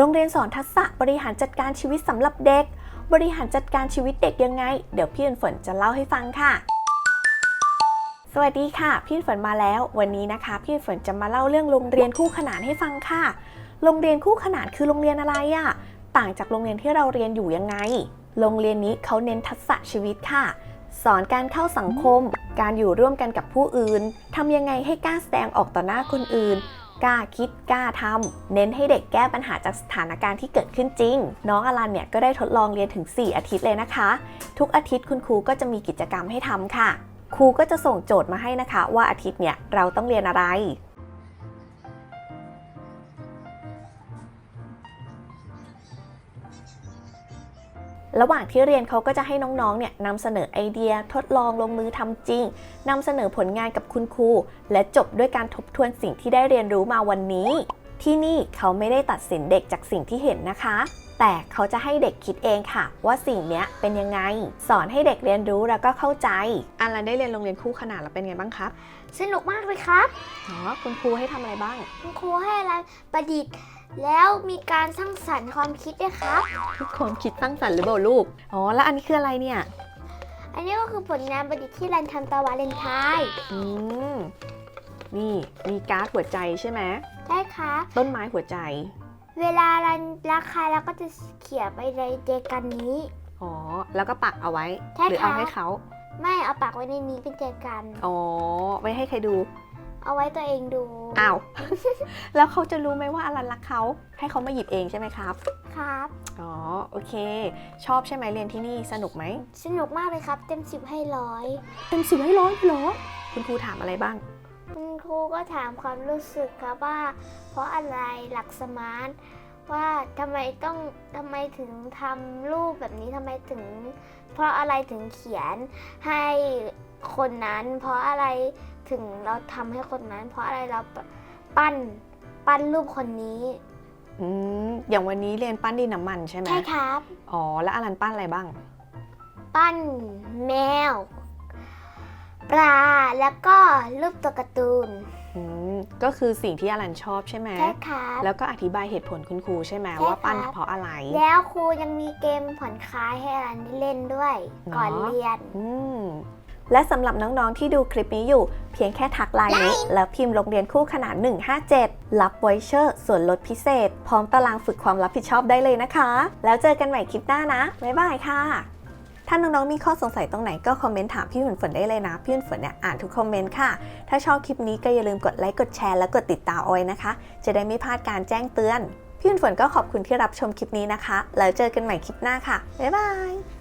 โรงเรียนสอนทักษะบริหารจัดการชีวิตสำหรับเด็ก บริหารจัดการชีวิตเด็กยังไง เดี๋ยวพี่ฝนจะเล่าให้ฟังค่ะ สวัสดีค่ะ พี่ฝนมาแล้ว วันนี้นะคะ พี่ฝนจะมาเล่าเรื่องโรงเรียนคู่ขนานให้ฟังค่ะ โรงเรียนคู่ขนานคือโรงเรียนอะไรอะต่างจากโรงเรียนที่เราเรียนอยู่ยังไง โรงเรียนนี้เขาเน้นทักษะชีวิตค่ะ สอนการเข้าสังคม การอยู่ร่วมกันกับผู้อื่นทำยังไงให้กล้าแสดงออกต่อหน้าคนอื่น กล้าคิดกล้าทำเน้นให้เด็กแก้ปัญหาจากสถานการณ์ที่เกิดขึ้นจริง น้องอลันเนี่ยก็ได้ทดลองเรียนถึง 4 อาทิตย์เลยนะคะ ทุกอาทิตย์คุณครูก็จะมีกิจกรรมให้ทำค่ะ ครูก็จะส่งโจทย์มาให้นะคะ ว่าอาทิตย์เนี่ยเราต้องเรียนอะไร ระหว่างที่เรียนเขาก็จะให้น้องๆ เนี่ยนำเสนอไอเดียทดลองลงมือทำจริงนำเสนอผลงานกับคุณครู และจบด้วยการทบทวนสิ่งที่ได้เรียนรู้มาวันนี้ ที่นี่เขาไม่ได้ตัดสินเด็กจากสิ่งที่เห็นนะคะ แต่เขาจะให้เด็กคิดเองค่ะ ว่าสิ่งเนี้ยเป็นยังไง สอนให้เด็กเรียนรู้แล้วก็เข้าใจอันลันได้เรียนโรงเรียนคู่ขนานแล้วเป็นไงบ้างครับสนุกมากเลยครับอ๋อคุณครูให้ทำอะไรบ้าง คุณครูให้อะไรประดิษฐ์ แล้วมีการสร้างสรรค์ความคิดด้วยครับทุกคนคิดสร้างสรรค์หรือเปล่าลูก อ๋อ แล้วอันนี้คืออะไรเนี่ย อันนี้ก็คือผลงานประดิษฐ์ที่รันทำตอนวาเลนไทน์อืม นี่มีการ์ดหัวใจใช่ไหมได้ครับต้นไม้หัวใจ เวลารันราคาเราก็จะเขียนไปในเจกันนี้ อ๋อ แล้วก็ปักเอาไว้ ใช่หรือเอาค่ะ ให้เขา ไม่เอาปากไว้ในนี้เป็นเจกัน อ๋อ ไว้ให้ใครดู เอาไว้ตัวเองดูอ้าว แล้วเขาจะรู้ไหมว่าอลันรักเขาให้เขามาหยิบเองใช่ไหมครับ ครับ อ๋อโอเค ชอบใช่ไหมเรียนที่นี่สนุกไหมสนุกมากเลยครับ เต็มสิบให้ร้อยเต็มสิบให้ร้อยเหรอคุณครูถามอะไรบ้าง คุณครูก็ถามความรู้สึกครับว่า เพราะอะไรหลักสมาร์ทว่าทำไมต้องทำไมถึงทำรูปแบบนี้ทำไมถึง เพราะอะไรถึงเขียนให้คนนั้น เพราะอะไร ถึงเราทำให้คนนั้น เพราะอะไรเราปั้นปั้นรูปคนนี้อืมอย่างวันนี้เรียนปั้นดินน้ำมันใช่ไหมใช่ครับ อ๋อแล้วอลันปั้นอะไรบ้าง ปั้นแมว ปลาแล้วก็รูปตัวการ์ตูนอืมก็คือสิ่งที่อลันชอบใช่ไหมใช่ครับแล้วก็อธิบายเหตุผลคุณครูใช่ไหมใช่ว่าปั้นครับเพราะอะไร แล้วครูยังมีเกมผ่อนคลายให้รันได้เล่นด้วยเนอะก่อนเรียน อืม และสำหรับน้องๆที่ดูคลิปนี้อยู่ เพียงแค่ทักไลน์นี้ แล้วพิมพ์โรงเรียนคู่ขนาน157 รับไวเชอร์ส่วนลดพิเศษ พร้อมตารางฝึกความรับผิดชอบได้เลยนะคะ แล้วเจอกันใหม่คลิปหน้านะ บ๊ายบายค่ะถ้าน้องๆมีข้อสงสัยตรงไหนก็คอมเมนต์ถามพี่ฝนฝนได้เลยนะ พี่ฝนฝนเนี่ยอ่านทุกคอมเมนต์ค่ะ ถ้าชอบคลิปนี้ก็อย่าลืมกดไลค์กดแชร์และกดติดตามเอาไว้นะคะ จะได้ไม่พลาดการแจ้งเตือน พี่ฝนฝนก็ขอบคุณที่รับชมคลิปนี้นะคะ แล้วเจอกันใหม่คลิปหน้าค่ะ บ๊ายบาย